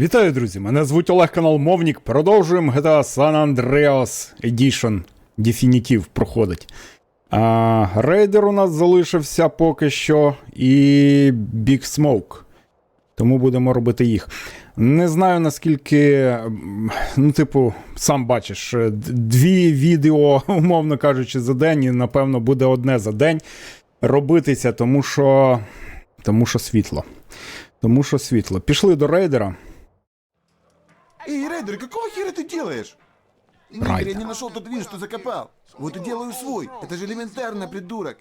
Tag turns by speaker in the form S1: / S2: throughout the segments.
S1: Вітаю, друзі! Мене звуть Олег канал Мовнік. Продовжуємо GTA San Andreas Edition Definitive проходить. А, рейдер у нас залишився поки що і Big Smoke. Тому будемо робити їх. Не знаю наскільки, ну, типу, сам бачиш, е, дві відео, умовно кажучи, за день, і напевно буде одне за день робитися, тому що, тому що світло. Тому що світло. Пішли до рейдера.
S2: Эй, Рейдер, какого хера ты делаешь?
S1: Райдер.
S2: я не нашел тот вин, что закопал. Вот и делаю свой. Это же элементарно, придурок.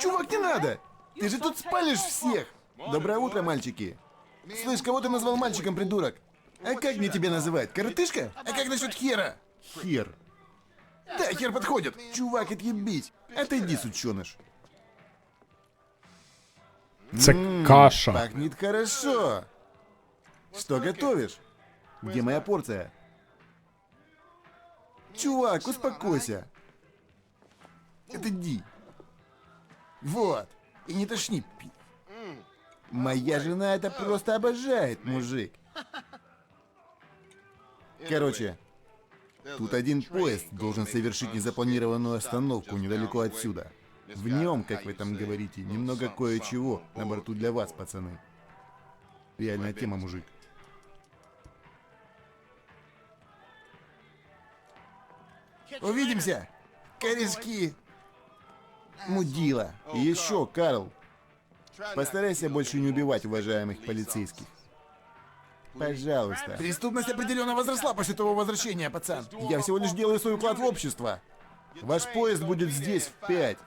S2: Чувак, не надо! Ты же тут спалишь всех! Доброе утро, мальчики. Слышь, кого ты назвал мальчиком, придурок? А как мне тебя называть? Коротышка? А как насчет хера? Хер. Да, хер подходит. Чувак, отъебись. Отойди, сученыш.
S1: Це каша.
S2: Пахнет хорошо. Что готовишь? Где моя порция? Чувак, успокойся. Это Ди. Вот. И не тошни, пи. Моя жена это просто обожает, мужик. Короче, тут один поезд должен совершить незапланированную остановку недалеко отсюда. В нем, как вы там говорите, немного кое-чего на борту для вас, пацаны. Реальная тема, мужик. Увидимся, корешки. Мудила. И еще, Карл, постарайся больше не убивать уважаемых полицейских. Пожалуйста. Преступность определенно возросла после того возвращения, пацан. Я всего лишь делаю свой вклад в общество. Ваш поезд будет здесь в пять.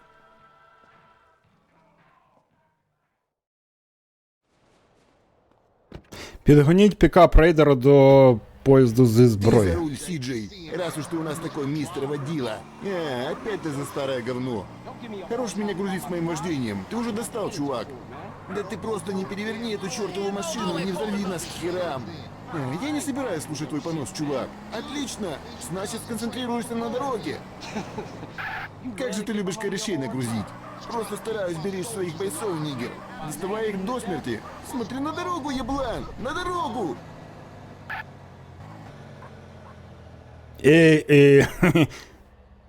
S1: Підгоніть пікап рейдера до поїзду зі
S2: Ты за
S1: зброєю.
S2: руль, Сиджей, раз уж ты у нас такой мистер водила. Э, опять ты за старое говно. Хорош меня грузить с моим вождением. Ты уже достал, чувак. Да ты просто не переверни эту чертову машину и не взорви нас к херам. Э, Я не собираюсь слушать твой понос, чувак. Отлично. Значит, сконцентрируешься на дороге. Как же ты любишь корешей нагрузить? Просто стараюсь беречь своих бойцов, нигер. Доставай их до смерти. Смотри на дорогу, еблан! На дорогу!
S1: Ей, ей.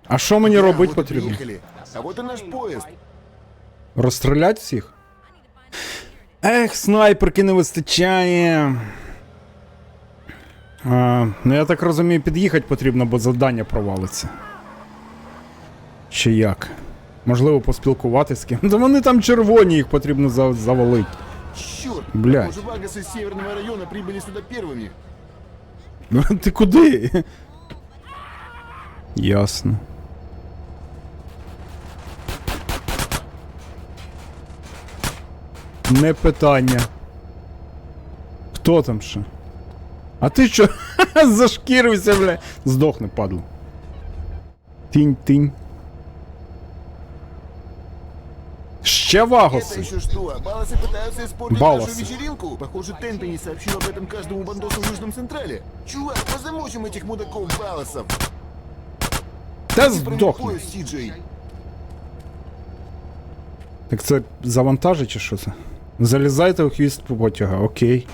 S1: А що мені
S2: Да,
S1: робити
S2: вот и
S1: потрібно?
S2: приехали. А вот и наш поезд.
S1: Розстрілять всіх? Ех, снайперки не вистачає. А, ну я так розумію, під'їхати потрібно, бо завдання провалиться. Чи як? Можливо, поспілкуватися з ким. Та вони там червоні, їх потрібно за- завалити.
S2: Черт!
S1: Блядь.
S2: Похоже, Вагасы из северного района прибыли сюда первыми.
S1: Ну ти куди? Ясно. Не питання. Хто там ще? А ти що? Зашкірився, бля. Здохне, падло. Тінь, тінь. Ще
S2: Это
S1: вагоси.
S2: еще что? Баласы пытаются испортить
S1: Балласы.
S2: нашу вечеринку? Похоже, Тенпи не сообщил об этом каждому бандосу в Южном Централе. Чувак, позамочим этих мудаков Баласов.
S1: Та.
S2: Сиджей.
S1: Так це завантажить чи що це? Залізайте у хвіст потяга, окей.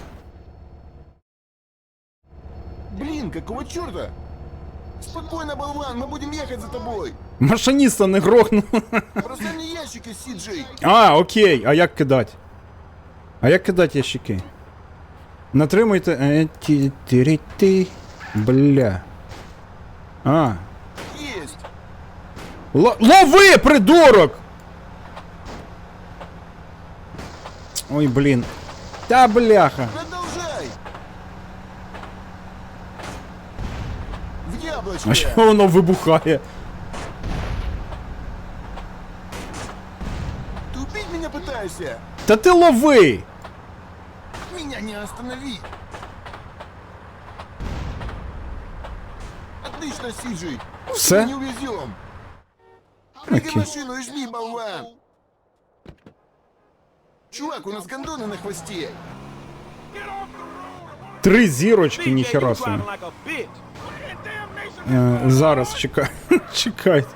S2: Блин, какого черта? Спокойно, болван, мы будем ехать за тобой.
S1: Машиніста не грохнув.
S2: Бросай мне ящики, Сиджей.
S1: А, окей, а як кидать? А як кидать ящики? Натримуйте. Е. Бля. А. Л- лови, придурок! Ой, блін. Та бляха.
S2: Продолжай. В яблочко.
S1: А що воно вибухає?
S2: Ты убить меня пытаешься?
S1: Та ти лови!
S2: Меня не останови! Отлично, Сиджи!
S1: Все?
S2: Не увезем! В
S1: Окей.
S2: машину и жми, болван! Чувак, у нас гондоны на хвосте!
S1: Три зірочки, ніхера собі. Е, зараз чекай. Чекайте.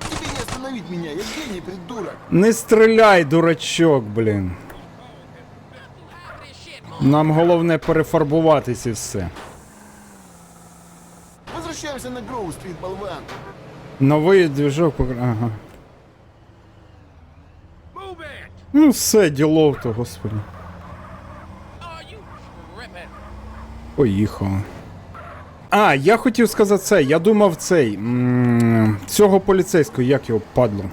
S2: Тебе не остановить меня, я гений, придурок!
S1: Не стріляй, дурачок, блін. Нам головне перефарбуватись і все.
S2: Возвращаемся на Гроу-стрит, болван.
S1: Новий двіжок. покр- Ага. Ну все, ділов то, господи. Поїхали. А, я хотів сказати це. Я думав цей. Цього поліцейського, як його падло.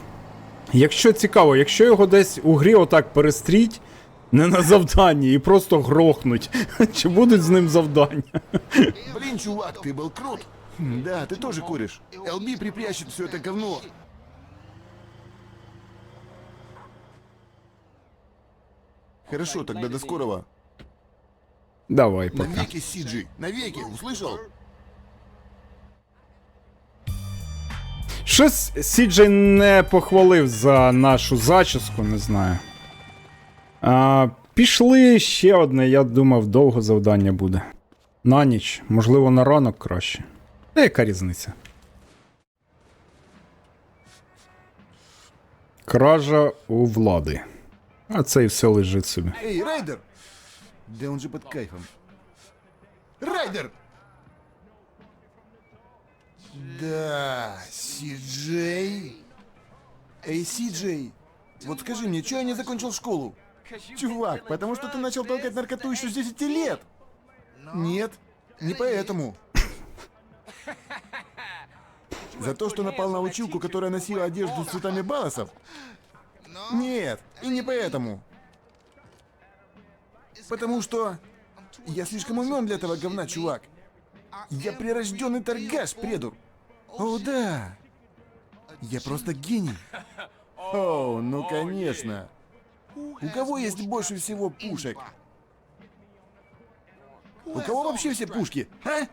S1: Якщо цікаво, якщо його десь у грі отак перестріть, не на завданні, і просто грохнуть. Чи будуть з ним завдання?
S2: Блин, чувак, ты был крут. Хм, Да, ты тоже куришь. ЛБ припрячет все это говно. Хорошо, тогда до скорого.
S1: Давай, пока.
S2: Навеки, Сиджи, навеки, услышал?
S1: Щось Сіджей не похвалив за нашу зачіску, не знаю. А, пішли ще одне, я думав, довго завдання буде. На ніч, можливо, на ранок краще. Та яка різниця? Кража у влади. А це і все лежить собі.
S2: Эй, Райдер! Да он же под кайфом. Райдер! Да, Си-Джей. Эй, Си-Джей, вот скажи мне, что я не закончил школу? Чувак, потому что ты начал толкать наркоту еще с 10 лет. Нет, не поэтому. За то, что напал на училку, которая носила одежду с цветами балосов? Нет, и не поэтому. Потому что я слишком умен для этого говна, чувак. Я прирожденный торгаш, предур. О, да. Я просто гений. О, ну конечно. У кого есть больше всего пушек? У кого вообще все пушки, а?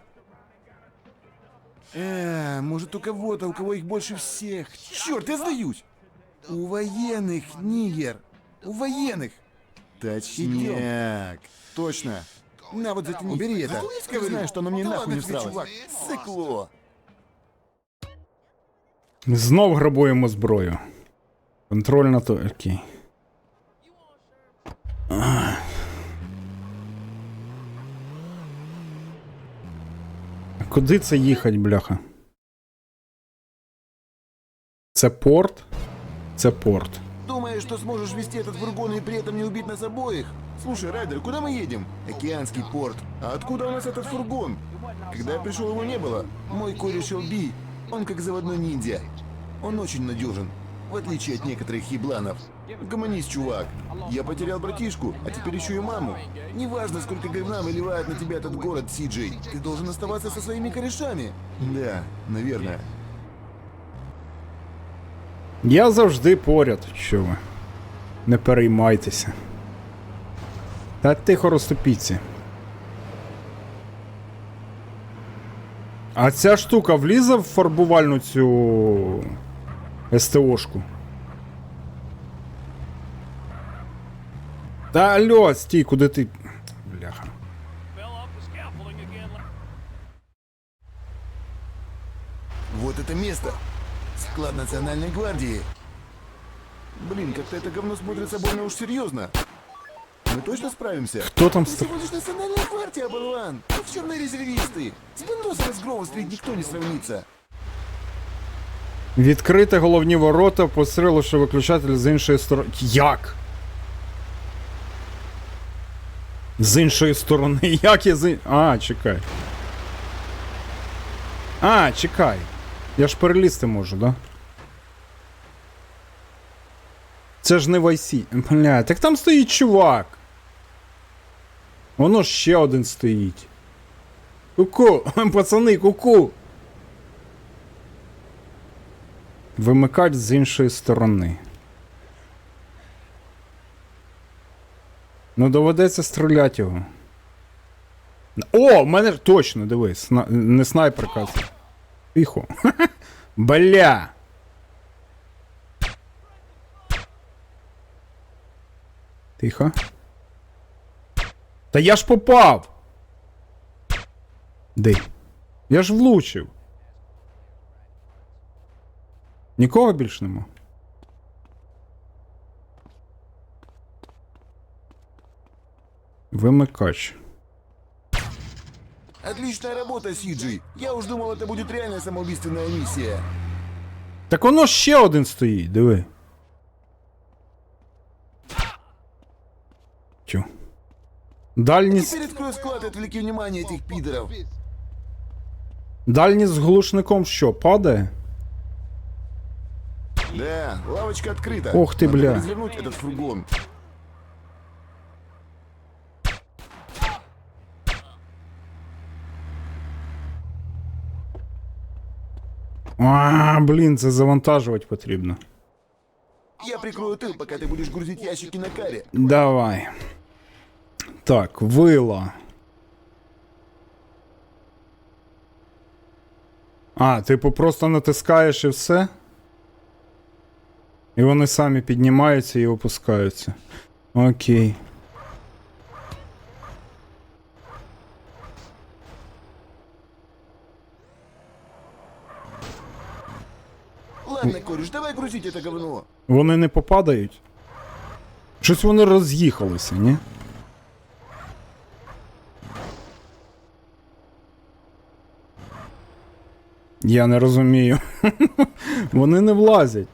S2: Э, может у кого-то, у кого их больше всех. Черт, я сдаюсь. У военных, Нигер. У военных. Точняк. Точно. На, вот затяни. Убери это. Ты знаешь, что оно мне нахуй не всралось. Сыкло.
S1: Знов грабуємо зброю. Контроль на то. Окей. А. Куди це їхать, бляха? Це порт? Це порт.
S2: Думаешь, что сможешь вести этот фургон и при этом не убить нас обоих? Слушай, Райдер, куда мы едем? Океанский порт. А откуда у нас этот фургон? Когда я пришел, его не было. Мой кореш ЛБ, он как заводной ниндзя. Он очень надежен, в отличие от некоторых ебланов. Гомонись, чувак. Я потерял братишку, а теперь еще и маму. Неважно, сколько говна выливает на тебя этот город, Сиджей. Ты должен оставаться со своими корешами. Да, наверное.
S1: Я завжди поряд, що ви. Не переймайтеся. Та тихо розступіться. А ця штука влізе в фарбувальну цю СТОшку. Та алло, стій, куди ти. Бляха.
S2: Вот это место. Склад Национальной гвардии. Блин, как-то это говно смотрится больно уж серьезно. Мы точно справимся?
S1: Хто там
S2: Мы
S1: ст...
S2: всего лишь Национальная гвардия, болван. Никчемные резервисты. С бандосом из Гроува-стрит никто не сравнится.
S1: Відкрити головні ворота, постріливши виключатель з іншої сторони. Як? З іншої сторони. Як я з. А, чекай. А, чекай. Я ж перелізти можу, да? Це ж не Вайсі. Бля, так там стоїть чувак. Воно ще один стоїть. Ку-ку, пацани, ку-ку. Вимикач з іншої сторони. Ну, доведеться стріляти його. О, в мене точно, дивись, сна... не снайперка. Тихо. Бля. Тихо. Та я ж попав. Де? Я ж влучив. Нікого більш нема. Вимикач.
S2: Отличная работа, Сиджи. Я уж думал, это будет реальная самоубийственная миссия.
S1: Так воно ще один стоїть, диви. Тю. Дальність.
S2: Теперь открой склад и отвлеки внимание этих пидоров.
S1: Дальність з глушником що, падає?
S2: Да, лавочка открыта.
S1: Ох ты,
S2: Надо
S1: бля.
S2: развернуть этот фургон.
S1: А, блін, це завантажувати потрібно.
S2: Я прикрою тыл, пока ты будешь грузить ящики на каре.
S1: Давай. Так, вила. А, типу просто натискаєш і все? І вони самі піднімаються і опускаються. Окей.
S2: Ладно, кореш, давай грузить это говно.
S1: Вони не попадають? Щось вони роз'їхалися, ні? Я не розумію. Вони не влазять.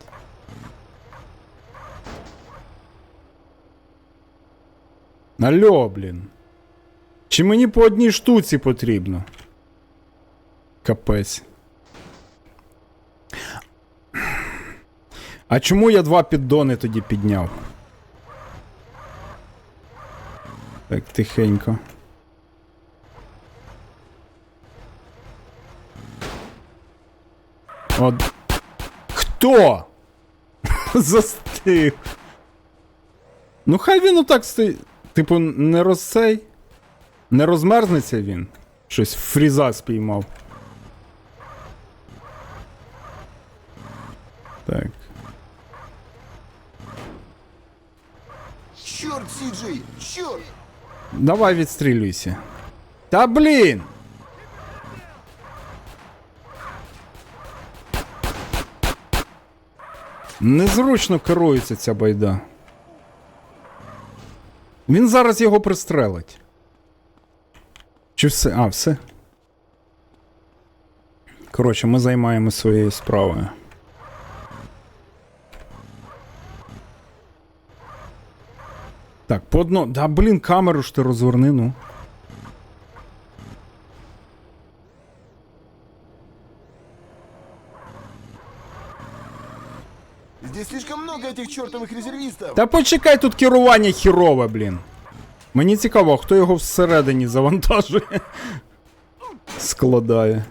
S1: Алло, блін. Чи мені по одній штуці потрібно? Капець. А чому я два піддони тоді підняв? Так, тихенько. От. Хто? Застиг. Ну хай він отак стоїть. Типу, не розцей. Не розмерзнеться він. Щось фріза спіймав. Так.
S2: Сиджи, черт!
S1: Давай відстрілюйся. Та блін! Незручно керується ця байда. Він зараз його пристрелить. Чи все? А, все. Коротше, ми займаємося своєю справою. Так, по одно. Да блін, камеру ж ти розверни, ну.
S2: Здесь слишком много этих чертовых резервистов.
S1: Та почекай, тут керування хірове, блін. Мені цікаво, хто його всередині завантажує. Складає.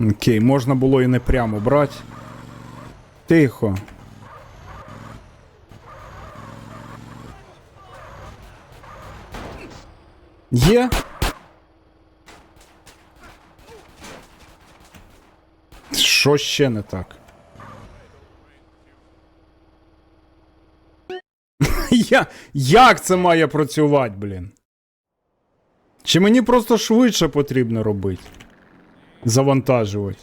S1: Окей, можна було і не прямо брати. Тихо. Є? Що ще не так? Я, як це має працювати, блін? Чи мені просто швидше потрібно робити? завантажувати.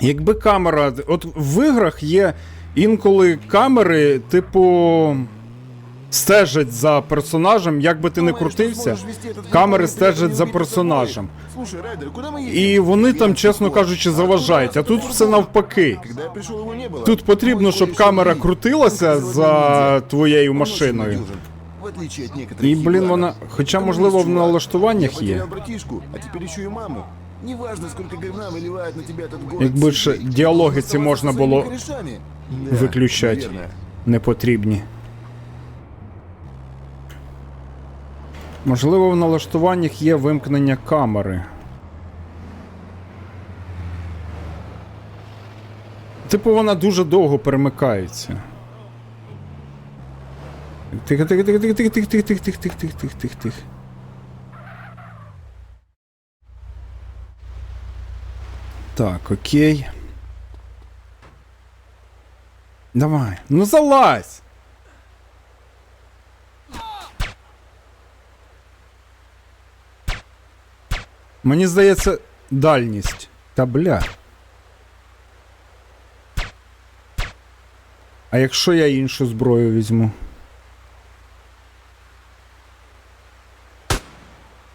S1: Якби камера. От в іграх є інколи камери, типу, стежать за персонажем. Як би ти не крутився, камери стежать за персонажем. І вони там, чесно кажучи, заважають. А
S2: тут
S1: все навпаки. Тут потрібно, щоб камера крутилася за твоєю машиною. І блін, вона. Хоча, можливо, в налаштуваннях є.
S2: Неважно, сколько говна выливает на тебя этот город.
S1: Якби
S2: Сиджи,
S1: діалоги ці можна було виключати. Не потрібні. Можливо, в налаштуваннях є вимкнення камери. Типу вона дуже довго перемикається. Тихо, тихо, тихо, тихо, тихо, тихо, тихо, тихо, тихо, тихо, тихо, тихо, тихо, тихо. Так, окей. Давай. Ну залазь! Мені здається, дальність. Та бля. А якщо я іншу зброю візьму?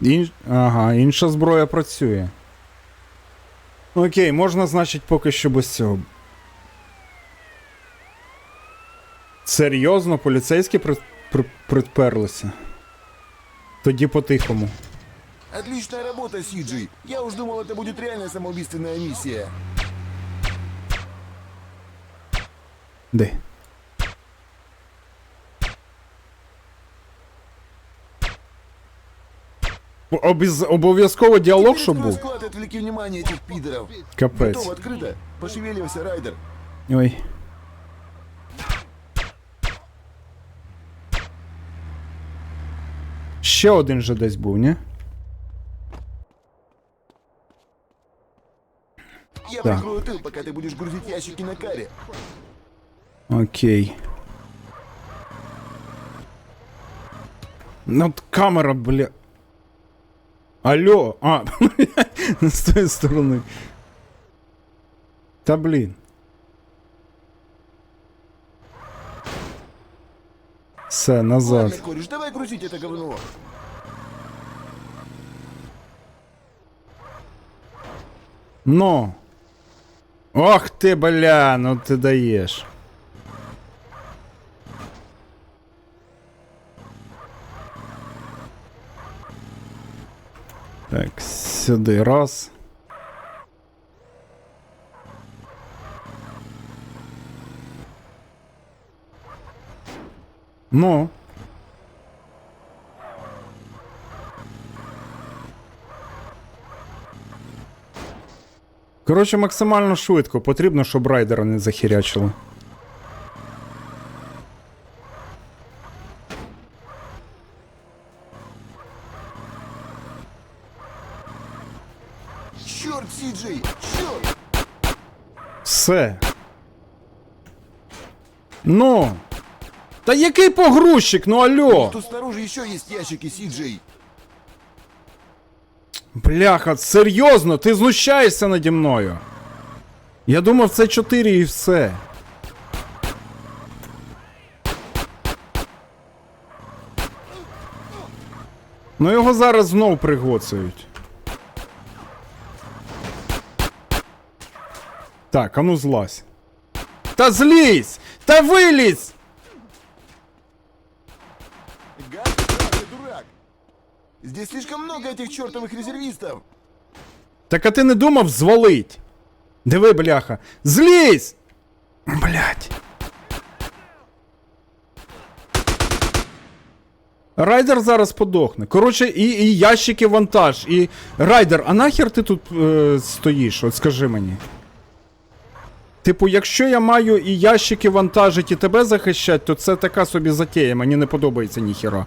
S1: Ін... Ага, інша зброя працює. Окей, можна, значить, поки що без цього. Серйозно, поліцейські при... При... приперлися. Тоді по-тихому.
S2: Отличная работа, Сиджи. Я уж думал, это будет реальная самоубийственная миссия.
S1: Де? Обіз... Обов'язково діалог, щоб
S2: Открой
S1: був.
S2: склад и отвлеки внимание этих пидоров.
S1: Капець.
S2: Готов, открыто. Пошевеливайся, Райдер.
S1: Ой. Ще один же десь був, ні?
S2: Я
S1: Так.
S2: прикрою тыл, пока ты будешь грузить ящики на каре.
S1: Окей. Ну, от камера, бля. Алло, а, з тої сторони. Та блін. Все, назад.
S2: Ладно, кореш, давай грузить это говно.
S1: Ну. Ох ти, бля, ну ти даєш. Так, сюди раз. Ну. Коротше, максимально швидко. Потрібно, щоб райдера не захірячили.
S2: Черт, Сиджи, черт!
S1: Все. Ну. Та який погрузчик, ну алло.
S2: Тут снаружи еще есть ящики, Сиджей.
S1: Бляха, серйозно, ти знущаєшся наді мною. Я думав, це 4 і все. Ну його зараз знов пригоцають. Так, а ну злазь. Та злізь! Та вилізь!
S2: Гад, ты дурак. Здесь слишком много этих чертовых резервистов.
S1: Так а ти не думав звалить? Диви, бляха. Злізь! Блять. Райдер зараз подохне. Коротше, і, і ящики вантаж, і. Райдер, а нахер ти тут е, стоїш? От скажи мені. Типу, якщо я маю і ящики вантажить, і тебе захищать, то це така собі затея, мені не подобається ніхіра.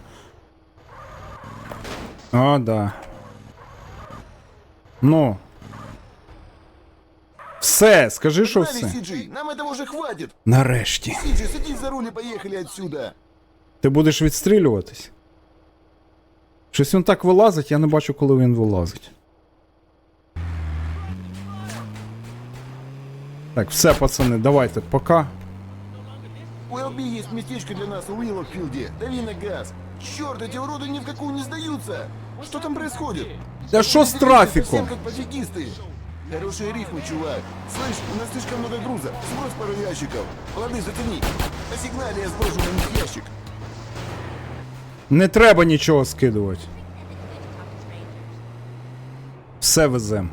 S1: А, да. Ну. Все, скажи, що все.
S2: Сиджи, нам этого уже хватит.
S1: Нарешті.
S2: Сиджи, садись за руль и поехали отсюда.
S1: Ти будеш відстрілюватись? Щось він так вилазить, я не бачу, коли він вилазить. Так, все, пацани, давайте, пока.
S2: У ЛБ есть местечко для нас в Уиллокфилде. Дави на газ. Черт, эти уроды ни в какую не сдаются. Что там происходит?
S1: Та що з
S2: Совсем
S1: трафіком?
S2: как пофигисты. Хорошие рифмы, чувак. Слышь, у нас слишком много груза. Сбрось пару ящиков. Лады, затяни. По сигнале я сброшу на них ящик.
S1: Не треба нічого скидувати. Все везем.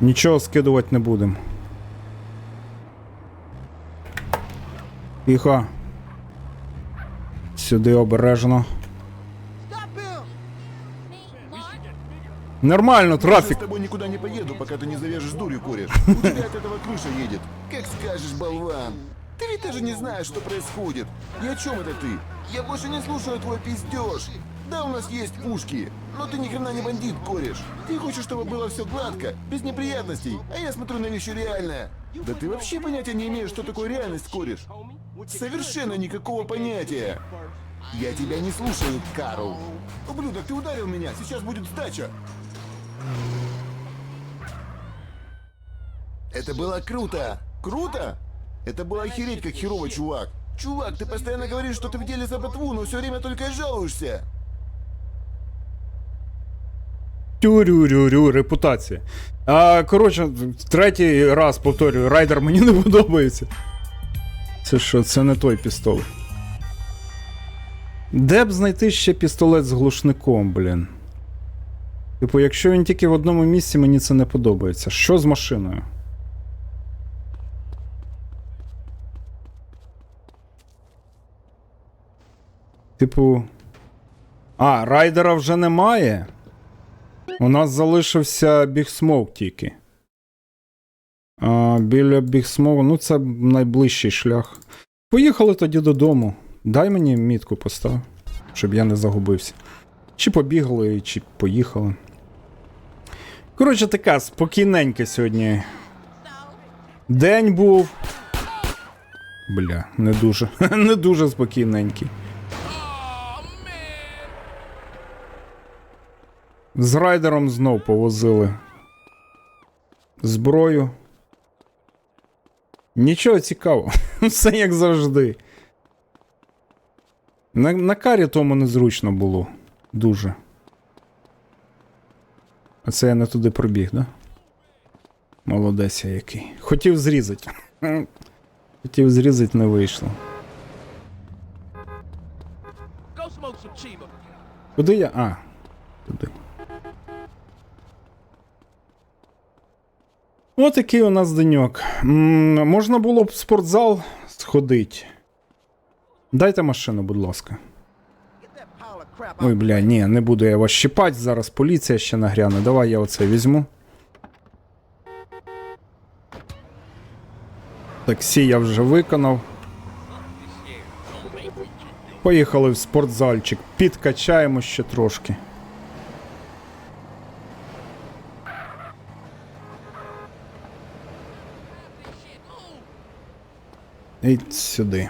S1: Нічого скидувати не будемо. Тихо. Сюди обережно. Нормально,
S2: Я
S1: трафік.
S2: с тобой никуда не поеду, пока ты не завяжешь дурью, кореш. У тебя от этого крыша едет. Как скажешь, болван. Ты ведь даже не знаешь, что происходит. И о чем это ты? Я больше не слушаю твой пиздеж. Да, у нас есть пушки, но ты ни хрена не бандит, кореш. Ты хочешь, чтобы было все гладко, без неприятностей, а я смотрю на вещи реальное. Да ты вообще понятия не имеешь, что такое реальность, кореш. Совершенно никакого понятия. Я тебя не слушаю, Карл. Ублюдок, ты ударил меня, сейчас будет сдача. Это было круто! Круто? Это было охереть как херово, чувак. Чувак, ты постоянно говоришь, что ты в деле за ботву, но все время только и жалуешься.
S1: Тюрю-рю-рю, репутація. А, коротше, третій раз повторюю, райдер мені не подобається. Це що, це не той пістолет. Де б знайти ще пістолет з глушником, блін? Типу, якщо він тільки в одному місці, мені це не подобається. Що з машиною? Типу. А, райдера вже немає. У нас залишився Smoke тільки. А, біля Big ну це найближчий шлях. Поїхали тоді додому. Дай мені мітку постав, щоб я не загубився. Чи побігли, чи поїхали. Коротше, така спокійненька сьогодні. День був. Бля, не дуже. не дуже спокійненький. З райдером знов повозили зброю. Нічого цікавого. Все як завжди. На, на карі тому незручно було. Дуже. А це я не туди пробіг, да? Молодець я який. Хотів зрізати. Хотів зрізати, не вийшло. Куди я? А, туди. Ось такий у нас деньок. Можна було б в спортзал сходити. Дайте машину, будь ласка. Ой, бля, ні, не буду я вас щипати, зараз поліція ще нагряне. Давай я оце візьму. Таксі я вже виконав. Поїхали в спортзальчик, підкачаємо ще трошки. І сюди.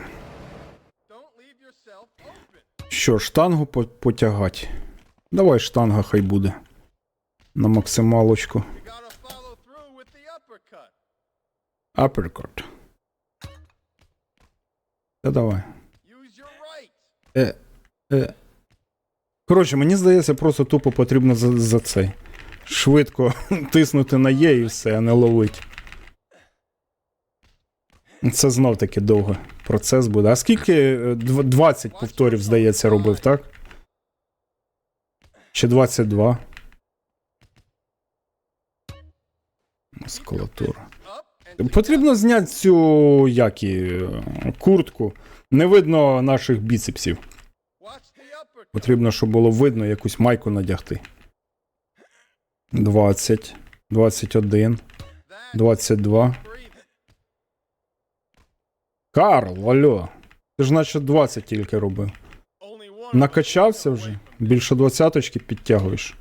S1: Що, штангу по- потягать? Давай штанга хай буде. На максималочку. Апперкот. Та давай. Е, е. Коротше, мені здається, просто тупо потрібно за, за цей. Швидко тиснути на Є і все, а не ловить. Це знов таки довго процес буде. А скільки е, 20 повторів, здається, робив, так? Чи 22? Мускулатура. Потрібно зняти цю як і, е, куртку. Не видно наших біцепсів. Потрібно, щоб було видно якусь майку надягти. 20, 21, 22. Карл, алло. Ти ж наче 20 тільки робив. Накачався вже? Більше двадцяточки підтягуєш.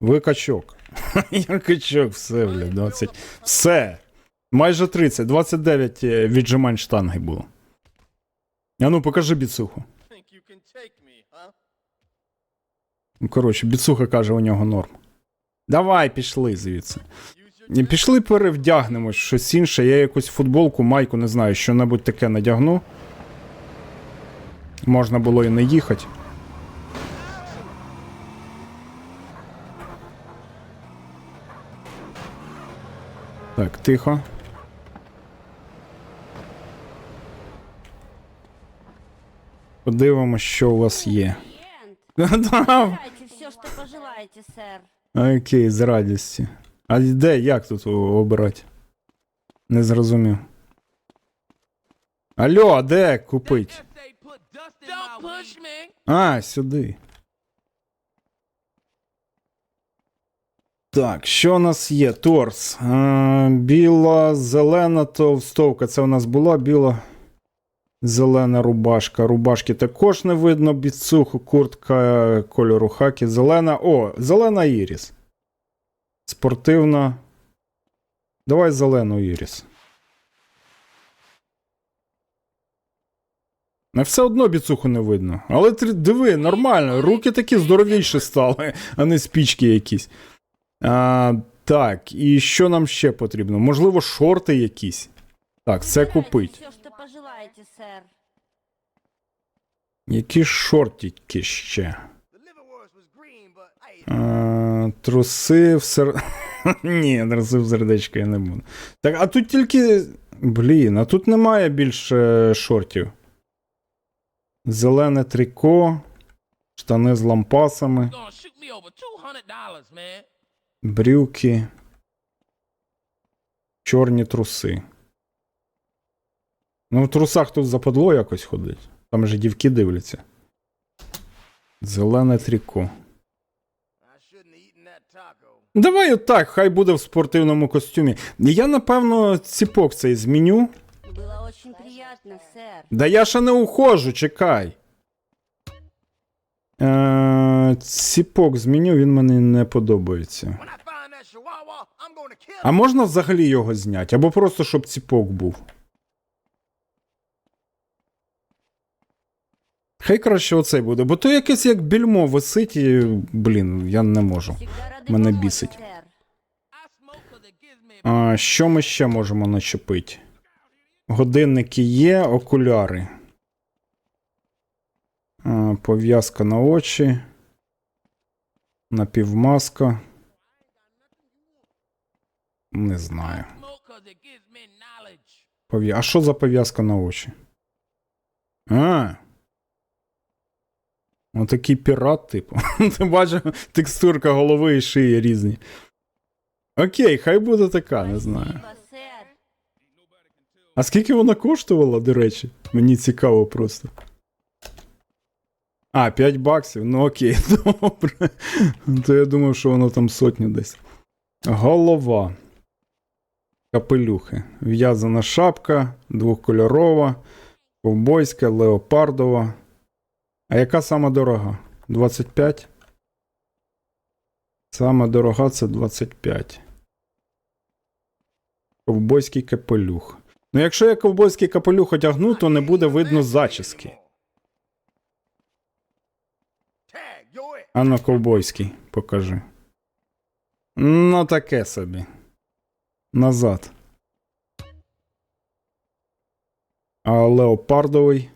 S1: Ви качок. Я качок, все, бля, 20. Все. Майже 30, 29 е, віджимань штанги було. А ну, покажи біцуху. Ну, коротше, біцуха каже, у нього норм. Давай, пішли звідси. Пішли перевдягнемось, щось інше. Я якусь футболку, майку, не знаю, що-небудь таке надягну. Можна було і не їхати. Так, тихо. Подивимось, що у вас є.
S3: Все.
S1: Окей, з радістю. А де, як тут обирати? Не зрозумів. Алло, а де купить? А, сюди. Так, що у нас є? Торс. А, біла, зелена товстовка. Це у нас була біла. Зелена рубашка. Рубашки також не видно. Біцуху, куртка кольору хакі. Зелена. О, зелена іріс. Спортивна. Давай зелену іріс. Не все одно біцуху не видно. Але ти диви, нормально. Руки такі здоровіші стали, а не спічки якісь. А, так, і що нам ще потрібно? Можливо, шорти якісь. Так, це купить.
S3: все.
S1: Які шортики ще? Труси в сер... Ні, труси в сердечко я не буду. Так, а тут тільки. Блін, а тут немає більше шортів. Зелене трико, штани з лампасами, брюки, чорні труси. Ну, в трусах тут западло якось ходить. Там же дівки дивляться. Зелене тріко. Давай отак, хай буде в спортивному костюмі. Я, напевно, ціпок цей зміню.
S3: Было очень приятно, сэр.
S1: Да я ще не ухожу, чекай. Е, ціпок зміню, він мені не подобається. А можна взагалі його зняти? Або просто щоб ціпок був. Хай краще оцей буде, бо то якесь як більмо висить і, блін, я не можу. Мене бісить. А, що ми ще можемо начепити? Годинники є, окуляри. А, пов'язка на очі. Напівмаска. Не знаю.
S4: knowledge.
S1: А що за пов'язка на очі? А. Отакий пірат, типу. Ти бачив, текстурка голови і шиї різні. Окей, хай буде така, не знаю. А скільки вона коштувала, до речі? Мені цікаво просто. А, 5 баксів. Ну окей, добре. То я думав, що воно там сотню десь. Голова. Капелюхи. В'язана шапка, двохкольорова, ковбойська, леопардова. А яка сама дорога? 25? Сама дорога це 25. Ковбойський капелюх. Ну, якщо я ковбойський капелюх одягну, то не буде видно зачіски. А на ковбойський покажи. Ну, таке собі. Назад. А леопардовий.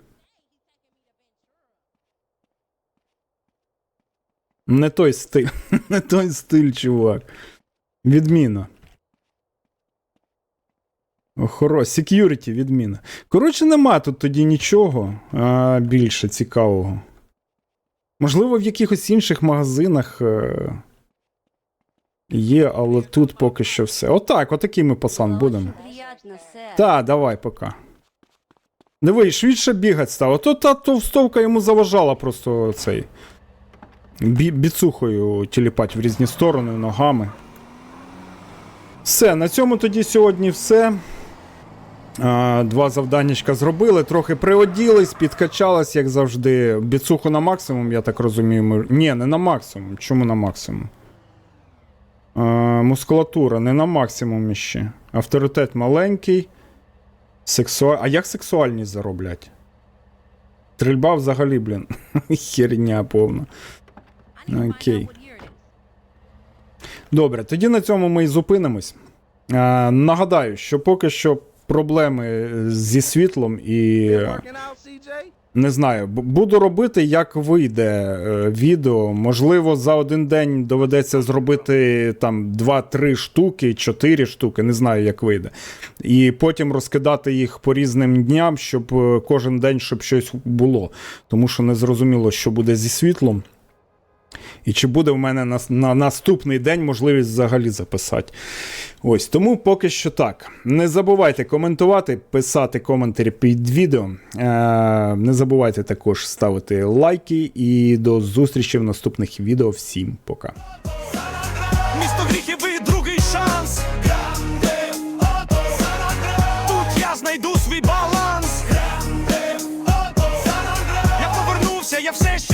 S1: Не той стиль. Не той стиль, чувак. Відміна. Охоро, security, відміна. Коротше, нема тут тоді нічого а, більше цікавого. Можливо, в якихось інших магазинах е, є, але тут поки що все. Отак, отакий ми
S3: Было
S1: будемо. Та, давай, пока. Диви, швидше бігати став. А то та товстовка йому заважала просто цей. Бі- біцухою тіліпать в різні сторони, ногами. Все, на цьому тоді сьогодні все. Два завданнячка зробили, трохи приоділись, підкачались, як завжди. Біцуху на максимум, я так розумію. Ми... Ні, не на максимум. Чому на максимум? А, мускулатура не на максимум ще. Авторитет маленький. Сексуа... А як сексуальність зароблять? Стрільба взагалі, блін. Херня повна. Окей. Добре, тоді на цьому ми і зупинимось. Е, нагадаю, що поки що проблеми зі світлом і
S4: CJ?
S1: не знаю, буду робити, як вийде е, відео. Можливо, за один день доведеться зробити там 2-3 штуки, 4 штуки, не знаю, як вийде. І потім розкидати їх по різним дням, щоб е, кожен день щоб щось було. Тому що не зрозуміло, що буде зі світлом. І чи буде в мене на, на наступний день можливість взагалі записати. Ось тому поки що так. Не забувайте коментувати, писати коментарі під відео. Е, не забувайте також ставити лайки і до зустрічі в наступних відео. Всім пока.
S5: Місто гріхів і другий шанс. Тут я знайду свій баланс. Я повернувся, я все ще